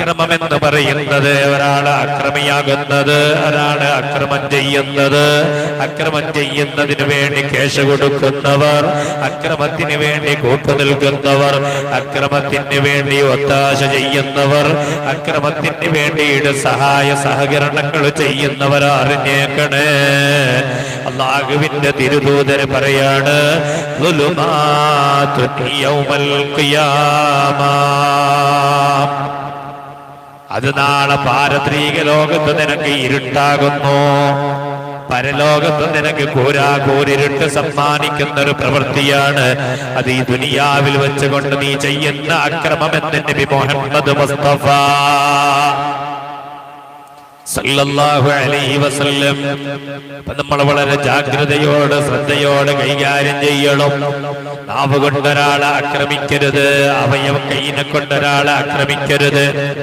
അക്രമം എന്ന് പറയുന്നത് ഒരാൾ അക്രമിയാകുന്നത് ഒരാൾ അക്രമം ചെയ്യുന്നത് അക്രമം ചെയ്യുന്നതിന് വേണ്ടി കേശ കൊടുക്കുന്നവർ അക്രമത്തിന് വേണ്ടി കൂട്ടു നിൽക്കുന്നവർ അക്രമത്തിന് വേണ്ടി ഒത്താശ ചെയ്യുന്നവർ അക്രമത്തിന് വേണ്ടിയിട്ട് സഹായ സഹകരണങ്ങൾ ചെയ്യുന്നവർ അറിഞ്ഞേക്കണേ അള്ളാഹുവിന്റെ തിരുദൂതര് പറയാണ് ളുലുമാത്തുൻ തുനിയൗമൽ ഖിയാമ. അത് നാളെ പാരത്രീക ലോകത്ത് നിനക്ക് ഇരുട്ടാകുന്നു. പരലോകത്ത് നിനക്ക് കൂരാകൂരിരുട്ട് സമ്മാനിക്കുന്ന ഒരു പ്രവൃത്തിയാണ്. അത് ഈ ദുനിയാവിൽ വെച്ചുകൊണ്ട് നീ ചെയ്യുന്ന അക്രമം നബി മുഹമ്മദ് മുസ്തഫ നമ്മൾ വളരെ ജാഗ്രതയോട് ശ്രദ്ധയോട് കൈകാര്യം ചെയ്യണം. നാവ് കൊണ്ടൊരാളെ ആക്രമിക്കരുത് അവയവ കൈനെ കൊണ്ടൊരാളെ ആക്രമിക്കരുത്.